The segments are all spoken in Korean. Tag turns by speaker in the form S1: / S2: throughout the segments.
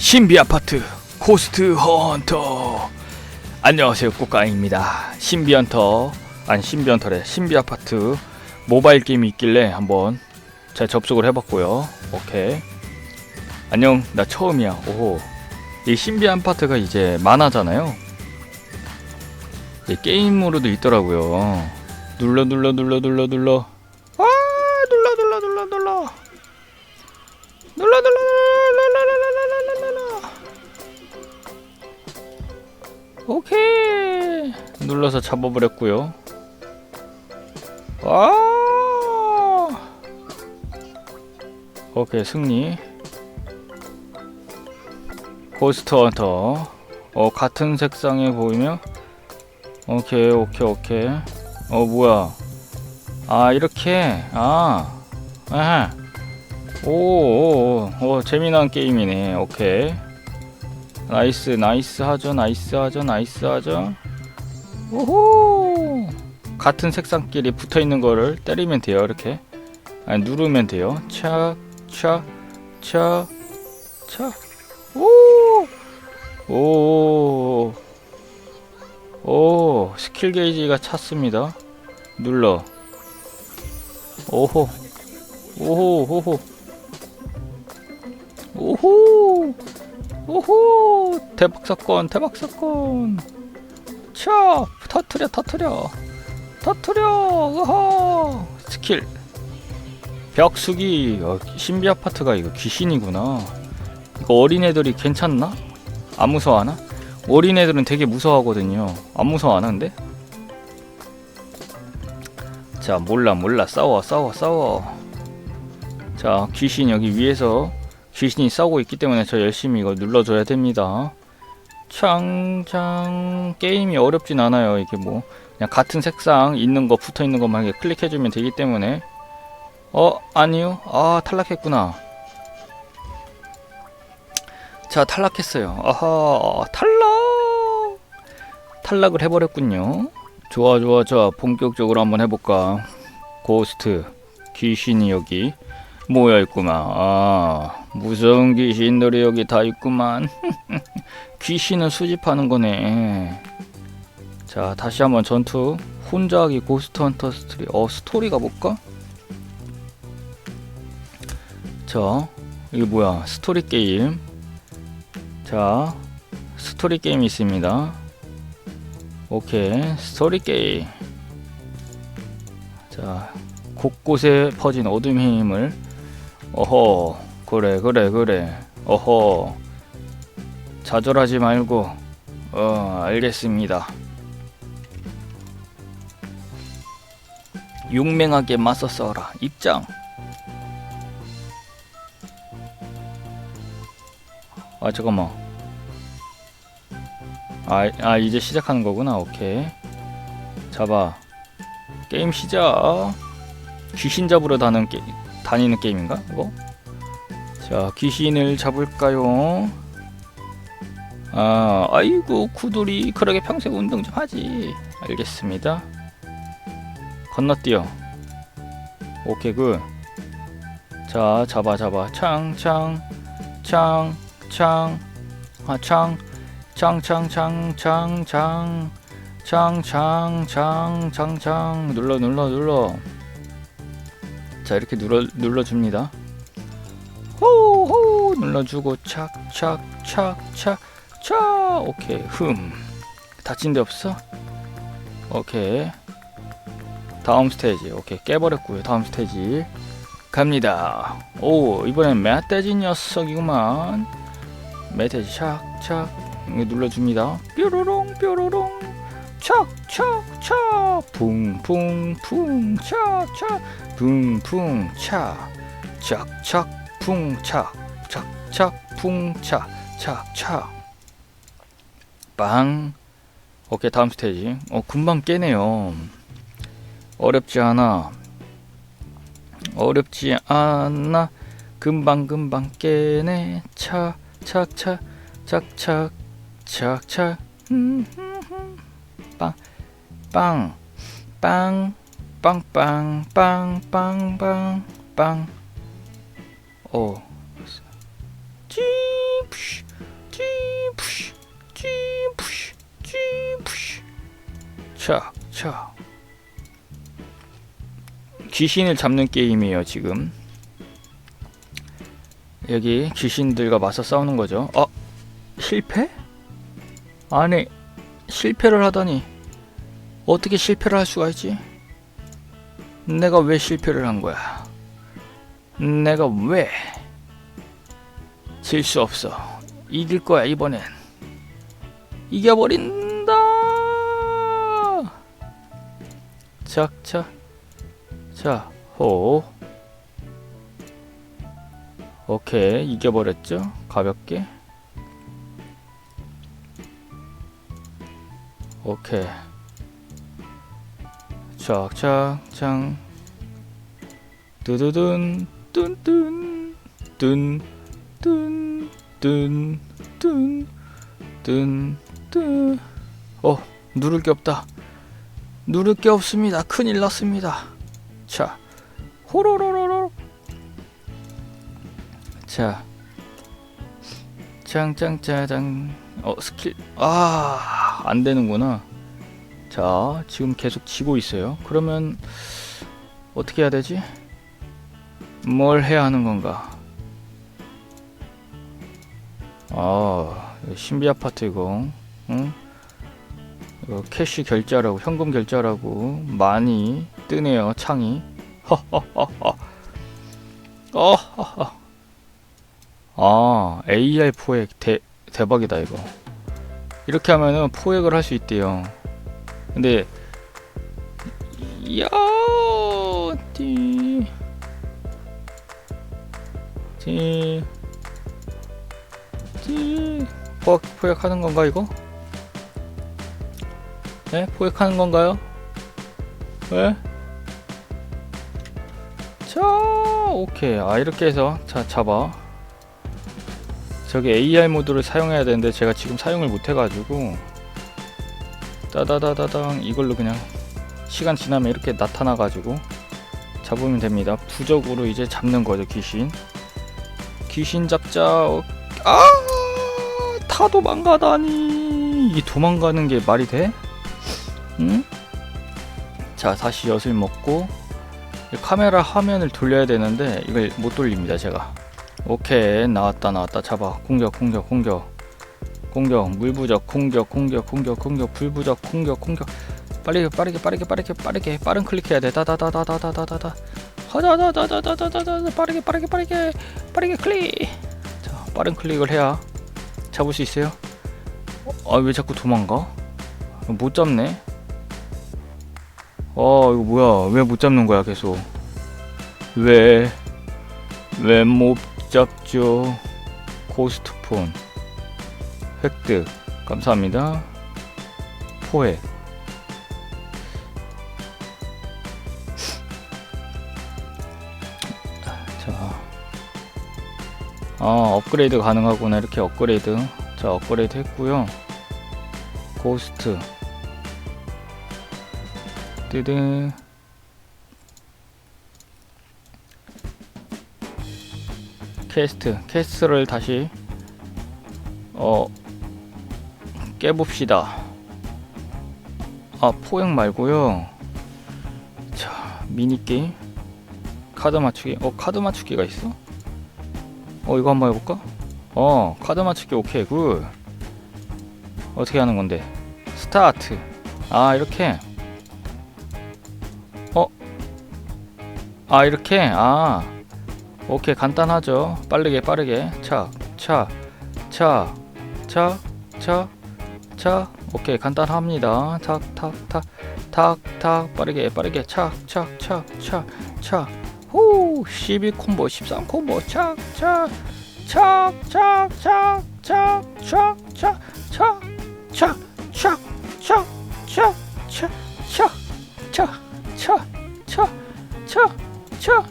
S1: 신비 아파트 코스트 헌터. 안녕하세요 꽃가입니다. 신비 헌터 아니 신비 헌터래. 신비 아파트 모바일 게임이 있길래 한번 제 접속을 해봤고요. 오케이. 안녕 나 처음이야. 오호. 이 신비 아파트가 이제 만화잖아요. 이 게임으로도 있더라고요. 눌러 눌러 눌러 눌러 눌러 눌러서 잡아버렸고요. 아! 오케이 승리. 고스트 헌터. 어 같은 색상에 보이면? 오케이 오케이 오케이. 어 뭐야? 아 이렇게? 아 에헤 오, 오, 오, 오, 재미난 게임이네. 오케이. 나이스, 나이스 하죠, 나이스 하죠, 나이스 하죠. 오호! 같은 색상끼리 붙어 있는 거를 때리면 돼요, 이렇게. 아니, 누르면 돼요. 착, 착, 착, 착. 오! 오! 오, 스킬 게이지가 찼습니다. 눌러. 오호. 오호, 호호. 오호 오호 대박 사건 대박 사건 차 터트려 터트려. 터트려 으하 스킬. 벽수기 어, 신비 아파트가 이거 귀신이구나. 이거 어린애들이 괜찮나? 안 무서워하나? 어린애들은 되게 무서워하거든요. 안 무서워하는데? 자 몰라 몰라. 싸워 싸워 싸워. 자 귀신 여기 위에서 귀신이 싸우고 있기 때문에 저 열심히 이거 눌러줘야 됩니다. 창창 게임이 어렵진 않아요. 이게 뭐 그냥 같은 색상 있는 거 붙어 있는 것만 이렇게 클릭해주면 되기 때문에 어 아니요 아 탈락했구나. 자 탈락했어요. 아하 탈락 탈락을 해버렸군요. 좋아 좋아 좋아 본격적으로 한번 해볼까. 고스트 귀신이 여기 모여 있구만. 아, 무서운 귀신들이 여기 다 있구만. 귀신을 수집하는 거네. 자, 다시 한번 전투. 혼자 하기 고스트 헌터 스토리. 어, 스토리 가 볼까? 자, 이게 뭐야? 스토리 게임. 자, 스토리 게임이 있습니다. 오케이, 스토리 게임. 자, 곳곳에 퍼진 어둠의 힘을 어허 그래 그래 그래. 어허. 좌절하지 말고 어 알겠습니다. 용맹하게 맞서 싸워라 입장. 아 잠깐만. 아, 아 이제 시작하는 거구나. 오케이. 잡아. 게임 시작. 귀신 잡으러 다는 게, 다니는 게임인가 이거? 자 귀신을 잡을까요? 아 아이고 구돌이 그러게 평생 운동 좀 하지. 알겠습니다. 건너뛰어. 오케이 굿자 잡아 잡아. 창창 창창. 아창. 창창창창창. 창창창창창. 눌러 눌러 눌러. 자 이렇게 눌러 눌러줍니다. 눌러주고 착착착착 착. 오케이 흠. 다친 데 없어? 오케이. 다음 스테이지. 오케이 깨버렸고요. 다음 스테이지. 갑니다. 오 이번엔 멧돼지 녀석이구만. 멧돼지 착착. 눌러줍니다. 뾰로롱 뾰로롱. 착착착. 붕붕붕. 착착. 붕붕. 차 착착. 붕차 착 착 붕차 착착 빵. 오케이 다음 스테이지. 어 금방 깨네요. 어렵지 않아. 어렵지 않아. 금방 금방 깨네. 차착차 착착 착착 빵, 빵, 빵, 빵, 빵, 빵, 빵, 빵, 빵. 오, 찌푸쉬 찌푸쉬 찌푸쉬 찌푸쉬 차차 귀신을 잡는 게임이에요 지금 여기 귀신들과 맞서 싸우는 거죠 어? 실패? 아니 실패를 하다니 어떻게 실패를 할 수가 있지? 내가 왜 실패를 한 거야? 내가 왜 질 수 없어. 이길 거야, 이번엔. 이겨버린다! 착착. 자, 호. 오케이, 이겨버렸죠? 가볍게. 오케이. 착착창. 두두둔, 뚠뚠, 뚠, 뚠, 뚠, 뚠, 뚠, 뚠. 어, 누를 게 없다. 누를 게 없습니다. 큰일 났습니다. 자, 호로로로로. 자, 짱짱짜장. 어, 스킬. 아, 안 되는구나. 자, 지금 계속 지고 있어요. 그러면 어떻게 해야 되지? 뭘 해야 하는 건가? 아, 신비 아파트 이거, 응? 이거 캐시 결제하라고, 현금 결제하라고 많이 뜨네요, 창이. 허허허허. 어허허. 아, AR 포획 대, 대박이다 이거. 이렇게 하면은 포획을 할 수 있대요. 근데 야, 띠, 띠, 띠, 포획 포획하는 건가 이거? 네, 포획하는 건가요? 왜? 자, 오케이. 아 이렇게 해서 자 잡아. 저기 AR 모드를 사용해야 되는데 제가 지금 사용을 못 해가지고 따다다다당 이걸로 그냥 시간 지나면 이렇게 나타나가지고 잡으면 됩니다. 부적으로 이제 잡는 거죠 귀신. 귀신 잡자. 어, 아, 다 도망가다니. 이 도망가는 게 말이 돼? 응? 자 다시 엿을 먹고 카메라 화면을 돌려야 되는데 이걸 못 돌립니다 제가. 오케이 나왔다 나왔다. 잡아. 공격 공격 공격. 공격 물 부적 공격 공격 공격 공격 불 부적 공격 공격. 빠르게 빠르게 빠르게 빠르게 빠르게. 빠른 클릭해야 돼. 다다다다다다다다 하다다다다다다다 빠르게 빠르게 빠르게. 빠르게 클릭. 자 빠른 클릭을 해야 잡을 수 있어요? 아 왜 자꾸 도망가? 못 잡네. 어 이거 뭐야? 왜 못 잡는 거야 계속? 왜? 왜 못 잡죠? 고스트폰. 획득. 감사합니다. 포획 아 업그레이드 가능하구나. 이렇게 업그레이드. 자 업그레이드 했고요. 고스트. 뜨드 캐스트. 캐스트를 다시 어 깨봅시다. 아 포획 말고요. 자 미니게임. 카드 맞추기. 어 카드 맞추기가 있어 어 이거 한번 해볼까? 어 카드 맞추기 오케이 굿. 어떻게 하는 건데? 스타트. 아 이렇게. 어? 아 이렇게? 아. 오케이 간단하죠. 빠르게 빠르게. 차차차차차차. 오케이 간단합니다. 탁탁탁탁탁탁 빠르게 빠르게. 착착착착착 후12 콤보 13 콤보 착착 착 착 착 착 착 착 착 착 착 착 착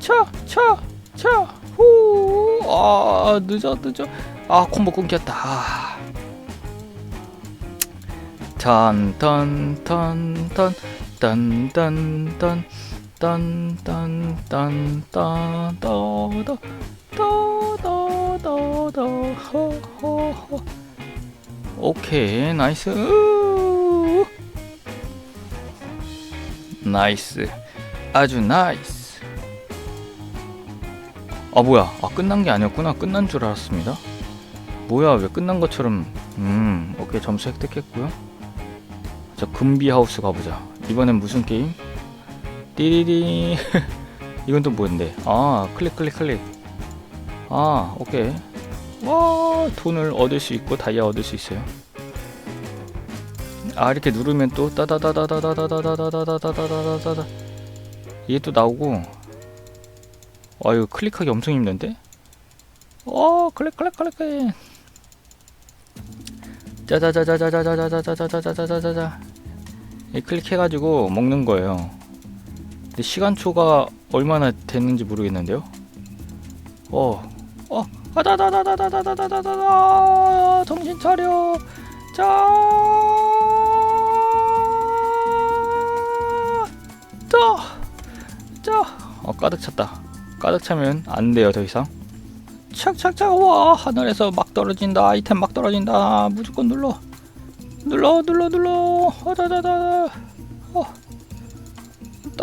S1: 착 착 착 후 아 늦어 늦어 아 콤보 끊겼다 아. 턴턴 턴턴 딴딴 오케이 나이스. 나이스. 아주 나이스. 아 뭐야. 아 끝난 게 아니었구나. 끝난 줄 알았습니다. 뭐야 왜 끝난 것처럼. 음 오케이. 점수 획득했고요. 자 금비하우스 가보자. 이번엔 무슨 게임? 띠리리 이건 또 뭔데 아 클릭 클릭 클릭 아 오케이 와 돈을 얻을 수 있고 다이아 얻을 수 있어요 아 이렇게 누르면 또 따다다다다다다다다다다다다다다다 이게 또 나오고 아유 클릭하기 엄청 힘든데 어 클릭 클릭 클릭 클릭 짜자자자자자자자자자자자자자자 클릭해가지고 먹는 거예요 근데 시간초가 얼마나 됐는지 모르겠는데요. 어, 어, 아다다다다다다다다다다 정신 차려. 자, 자, 자. 어 가득 찼다. 가득 차면 안 돼요 더 이상. 착착착 와 하늘에서 막 떨어진다 아이템 막 떨어진다 무조건 눌러 눌러 눌러 눌러 어다다다 어